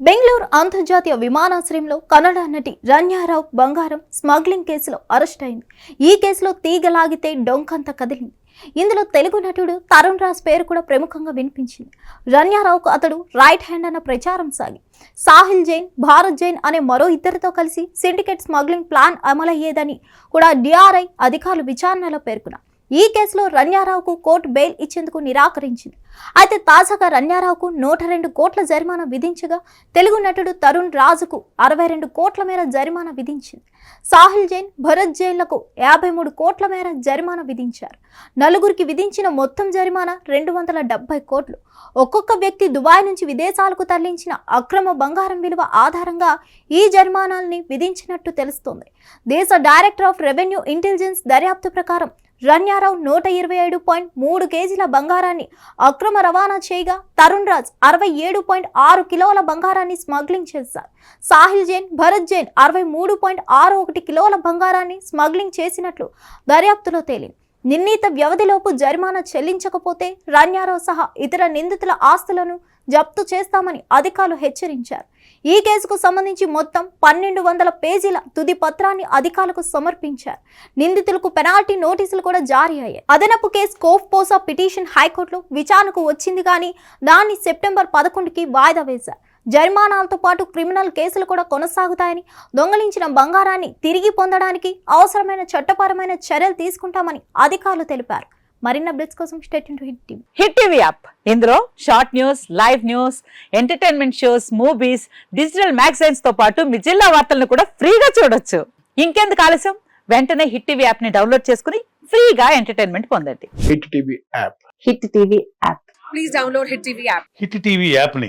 బెంగళూరు అంతర్జాతీయ విమానాశ్రయంలో కన్నడ నటి రన్యారావు బంగారం స్మగ్లింగ్ కేసులో అరెస్ట్ అయింది. ఈ కేసులో తీగలాగితే డొంకంత కదిలింది. ఇందులో తెలుగు నటుడు తరుణ్ రాజ్ పేరు కూడా ప్రముఖంగా వినిపించింది. రణ్యారావుకు అతడు రైట్ హ్యాండ్ అన్న ప్రచారం సాగి సాహిల్ జైన్ భారత్ జైన్ అనే మరో ఇద్దరితో కలిసి సిండికేట్ స్మగ్లింగ్ ప్లాన్ అమలయ్యేదని కూడా డిఆర్ఐ అధికారులు విచారణలో పేర్కొన్నారు. ఈ కేసులో రన్యారావుకు కోర్టు బెయిల్ ఇచ్చేందుకు నిరాకరించింది. అయితే తాజాగా రణ్యారావుకు నూట రెండు కోట్ల జరిమానా విధించగా తెలుగు నటుడు తరుణ్ రాజుకు అరవై రెండు కోట్ల మేర జరిమానా విధించింది. సాహిల్ జైన్ భరత్ జైన్లకు యాభై మూడు కోట్ల మేర జరిమానా విధించారు. నలుగురికి విధించిన మొత్తం జరిమానా రెండు వందల డెబ్బై కోట్లు. ఒక్కొక్క వ్యక్తి దుబాయ్ నుంచి విదేశాలకు తరలించిన అక్రమ బంగారం విలువ ఆధారంగా ఈ జరిమానాల్ని విధించినట్టు తెలుస్తోంది. దేశ డైరెక్టర్ ఆఫ్ రెవెన్యూ ఇంటెలిజెన్స్ దర్యాప్తు ప్రకారం రన్యారావు నూట ఇరవై ఏడు పాయింట్ మూడు కేజీల బంగారాన్ని అక్రమ రవాణా చేయగా తరుణ్ రాజ్ అరవై ఏడు పాయింట్ ఆరు కిలోల బంగారాన్ని స్మగ్లింగ్ చేశారు. సాహిల్ జైన్ భరత్ జైన్ అరవై మూడు పాయింట్ ఆరు ఒకటి కిలోల బంగారాన్ని స్మగ్లింగ్ చేసినట్లు దర్యాప్తులో తేలింది. నిర్ణీత వ్యవధిలోపు జరిమానా చెల్లించకపోతే రణ్యారావు సహా ఇతర నిందితుల ఆస్తులను జప్తు చేస్తామని అధికారులు హెచ్చరించారు. ఈ కేసుకు సంబంధించి మొత్తం పన్నెండు వందల పేజీల తుది పత్రాన్ని అధికారులకు సమర్పించారు. నిందితులకు పెనాల్టీ నోటీసులు కూడా జారీ అయ్యాయి. అదనపు కేసు కోఫ్ పోసా పిటిషన్ హైకోర్టులో విచారణకు వచ్చింది కానీ దాన్ని సెప్టెంబర్ పదకొండుకి వాయిదా వేశారు. జరిమానాలతో పాటు క్రిమినల్ కేసులు కూడా కొనసాగుతాయని దొంగలించిన బంగారాన్ని తిరిగి పొందడానికి అవసరమైన చట్టపరమైన చర్యలు తీసుకుంటామని అధికారులు తెలిపారు. మరిన్ని అప్డేట్స్ కోసం state to Hit TV. Hit TV app. ఇందులో short news live news entertainment shows movies digital మ్యాగజైన్స్తో పాటు మీ జిల్లా వార్తలను కూడా ఫ్రీగా చూడొచ్చు. ఇంకెందుకు ఆలస్యం? వెంటనే హిట్ టీవీ యాప్ని డౌన్లోడ్ చేసుకుని ఫ్రీగా ఎంటర్టైన్మెంట్ పొందండి. Hit TV app. Hit TV app. Please download Hit TV app. Hit TV యాప్ని